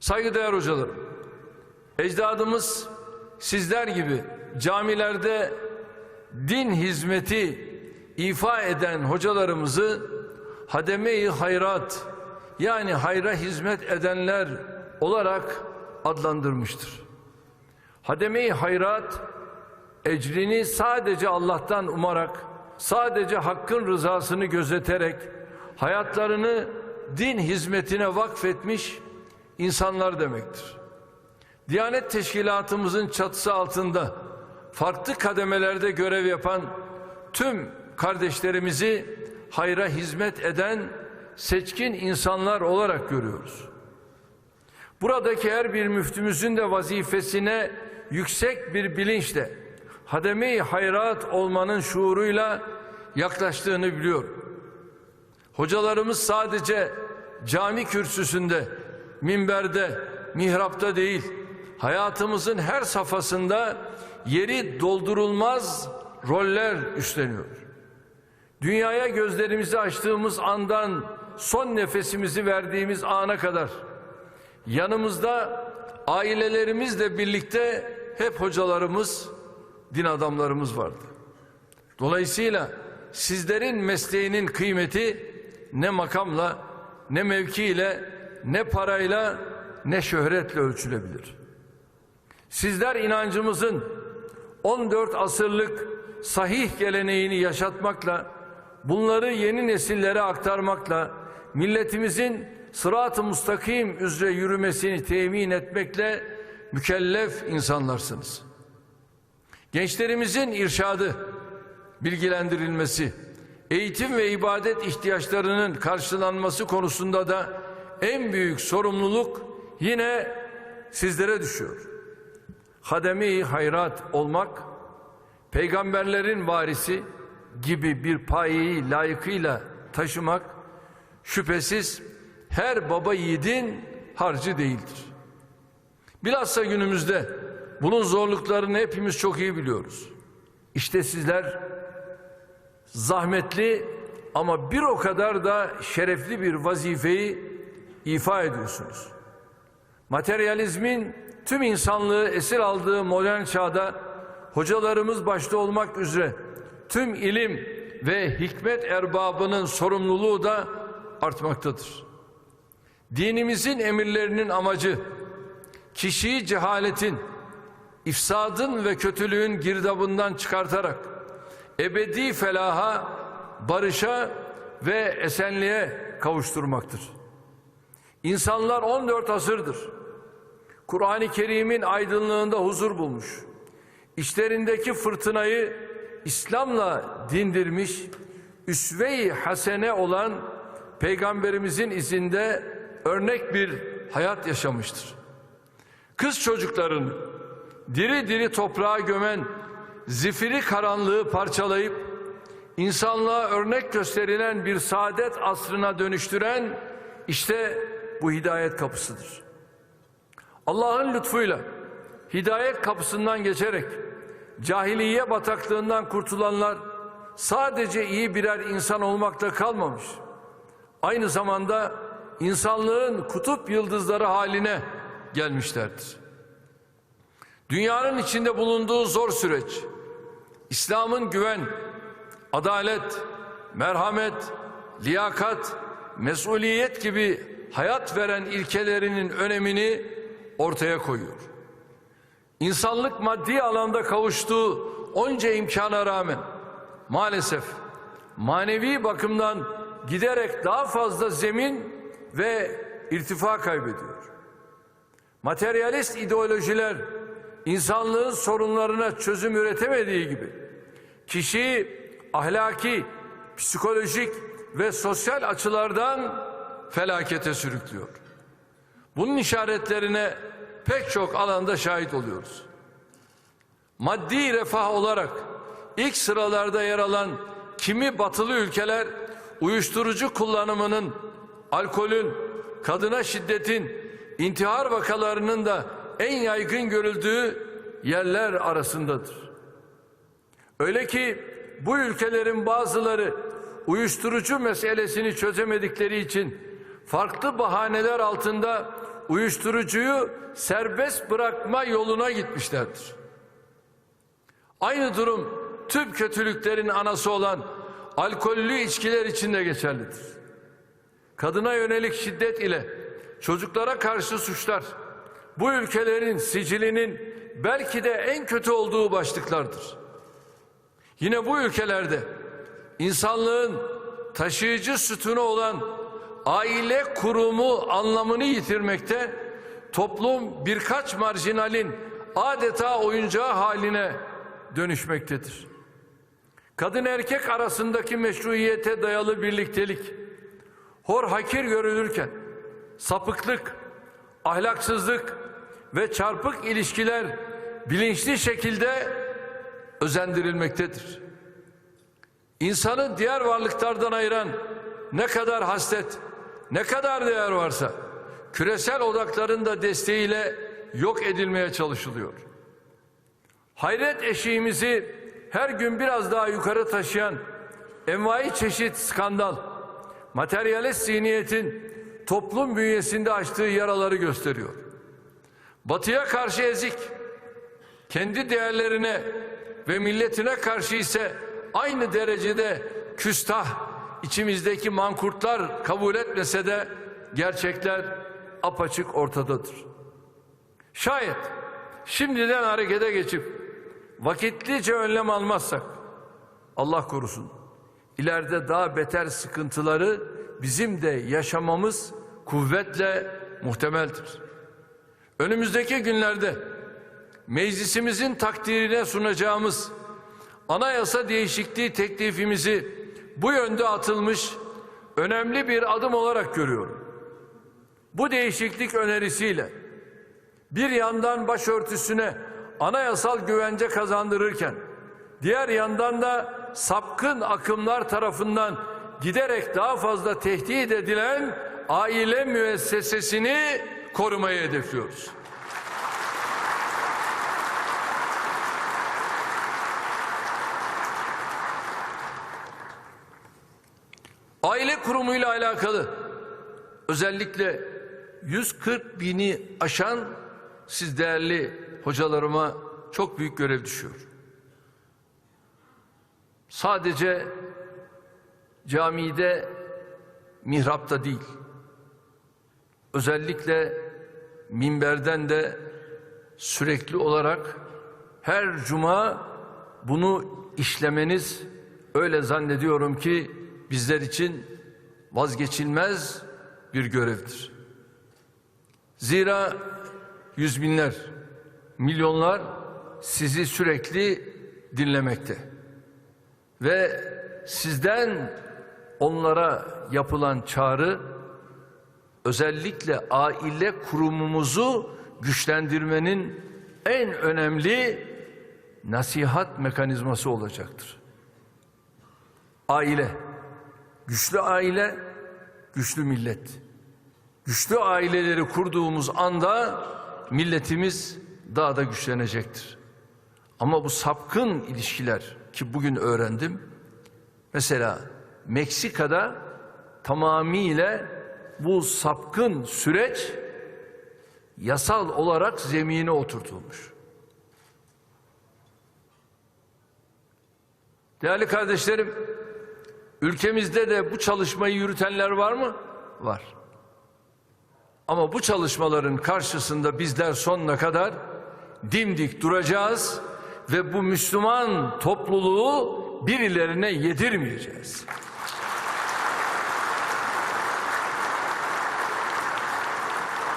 Saygıdeğer hocalarım, ecdadımız sizler gibi camilerde din hizmeti ifa eden hocalarımızı hademe-i hayrat yani hayra hizmet edenler olarak adlandırmıştır. Hademe-i hayrat ecrini sadece Allah'tan umarak, sadece hakkın rızasını gözeterek hayatlarını din hizmetine vakfetmiş insanlar demektir. Diyanet Teşkilatımızın çatısı altında farklı kademelerde görev yapan tüm kardeşlerimizi hayra hizmet eden seçkin insanlar olarak görüyoruz. Buradaki her bir müftümüzün de vazifesine yüksek bir bilinçle hademe-i hayrat olmanın şuuruyla yaklaştığını biliyorum. Hocalarımız sadece cami kürsüsünde, minberde, mihrapta değil, hayatımızın her safhasında yeri doldurulmaz roller üstleniyor. Dünyaya gözlerimizi açtığımız andan son nefesimizi verdiğimiz ana kadar yanımızda ailelerimizle birlikte hep hocalarımız, din adamlarımız vardı. Dolayısıyla sizlerin mesleğinin kıymeti ne makamla, ne mevkiyle, ne parayla, ne şöhretle ölçülebilir. Sizler inancımızın 14 asırlık sahih geleneğini yaşatmakla, bunları yeni nesillere aktarmakla, milletimizin sırat-ı mustakim üzere yürümesini temin etmekle mükellef insanlarsınız. Gençlerimizin irşadı, bilgilendirilmesi, eğitim ve ibadet ihtiyaçlarının karşılanması konusunda da en büyük sorumluluk yine sizlere düşüyor. Hademi hayrat olmak, peygamberlerin varisi gibi bir payeyi layıkıyla taşımak şüphesiz her baba yiğidin harcı değildir. Bilhassa günümüzde bunun zorluklarını hepimiz çok iyi biliyoruz. İşte sizler zahmetli ama bir o kadar da şerefli bir vazifeyi ifa ediyorsunuz. Materyalizmin tüm insanlığı esir aldığı modern çağda hocalarımız başta olmak üzere tüm ilim ve hikmet erbabının sorumluluğu da artmaktadır. Dinimizin emirlerinin amacı kişiyi cehaletin, ifsadın ve kötülüğün girdabından çıkartarak ebedi felaha, barışa ve esenliğe kavuşturmaktır. İnsanlar 14 asırdır Kur'an-ı Kerim'in aydınlığında huzur bulmuş. İçlerindeki fırtınayı İslam'la dindirmiş, üsve-i hasene olan Peygamberimizin izinde örnek bir hayat yaşamıştır. Kız çocukların diri diri toprağa gömen zifiri karanlığı parçalayıp insanlığa örnek gösterilen bir saadet asrına dönüştüren işte bu hidayet kapısıdır. Allah'ın lütfuyla hidayet kapısından geçerek cahiliye bataklığından kurtulanlar sadece iyi birer insan olmakta kalmamış. Aynı zamanda insanlığın kutup yıldızları haline gelmişlerdir. Dünyanın içinde bulunduğu zor süreç, İslam'ın güven, adalet, merhamet, liyakat, mesuliyet gibi hayat veren ilkelerinin önemini ortaya koyuyor. İnsanlık maddi alanda kavuştuğu onca imkana rağmen maalesef manevi bakımdan giderek daha fazla zemin ve irtifa kaybediyor. Materyalist ideolojiler insanlığın sorunlarına çözüm üretemediği gibi kişiyi ahlaki, psikolojik ve sosyal açılardan felakete sürüklüyor. Bunun işaretlerine pek çok alanda şahit oluyoruz. Maddi refah olarak ilk sıralarda yer alan kimi batılı ülkeler uyuşturucu kullanımının, alkolün, kadına şiddetin, intihar vakalarının da en yaygın görüldüğü yerler arasındadır. Öyle ki bu ülkelerin bazıları uyuşturucu meselesini çözemedikleri için farklı bahaneler altında uyuşturucuyu serbest bırakma yoluna gitmişlerdir. Aynı durum tüm kötülüklerin anası olan alkollü içkiler için de geçerlidir. Kadına yönelik şiddet ile çocuklara karşı suçlar bu ülkelerin sicilinin belki de en kötü olduğu başlıklardır. Yine bu ülkelerde insanlığın taşıyıcı sütunu olan aile kurumu anlamını yitirmekte, toplum birkaç marjinalin adeta oyuncağı haline dönüşmektedir. Kadın erkek arasındaki meşruiyete dayalı birliktelik, hor hakir görülürken, sapıklık, ahlaksızlık ve çarpık ilişkiler bilinçli şekilde özendirilmektedir. İnsanı diğer varlıklardan ayıran ne kadar haslet, ne kadar değer varsa küresel odakların da desteğiyle yok edilmeye çalışılıyor. Hayret eşiğimizi her gün biraz daha yukarı taşıyan envai çeşit skandal, materyalist zihniyetin toplum bünyesinde açtığı yaraları gösteriyor. Batıya karşı ezik, kendi değerlerine ve milletine karşı ise aynı derecede küstah içimizdeki mankurtlar kabul etmese de gerçekler apaçık ortadadır. Şayet şimdiden harekete geçip vakitlice önlem almazsak Allah korusun ileride daha beter sıkıntıları bizim de yaşamamız kuvvetle muhtemeldir. Önümüzdeki günlerde meclisimizin takdirine sunacağımız anayasa değişikliği teklifimizi bu yönde atılmış önemli bir adım olarak görüyorum. Bu değişiklik önerisiyle bir yandan başörtüsüne anayasal güvence kazandırırken diğer yandan da sapkın akımlar tarafından giderek daha fazla tehdit edilen aile müessesesini korumayı hedefliyoruz. Aile kurumuyla alakalı özellikle 140 bini aşan siz değerli hocalarıma çok büyük görev düşüyor. Sadece camide, mihrapta değil, özellikle minberden de sürekli olarak her cuma bunu işlemeniz öyle zannediyorum ki bizler için vazgeçilmez bir görevdir. Zira yüz binler, milyonlar sizi sürekli dinlemekte. Ve sizden onlara yapılan çağrı özellikle aile kurumumuzu güçlendirmenin en önemli nasihat mekanizması olacaktır. Aile, güçlü aile, güçlü millet. Güçlü aileleri kurduğumuz anda milletimiz daha da güçlenecektir. Ama bu sapkın ilişkiler ki bugün öğrendim. Mesela Meksika'da tamamıyla bu sapkın süreç yasal olarak zemine oturtulmuş. Değerli kardeşlerim, ülkemizde de bu çalışmayı yürütenler var mı? Var. Ama bu çalışmaların karşısında bizler sonuna kadar dimdik duracağız ve bu Müslüman topluluğu birilerine yedirmeyeceğiz.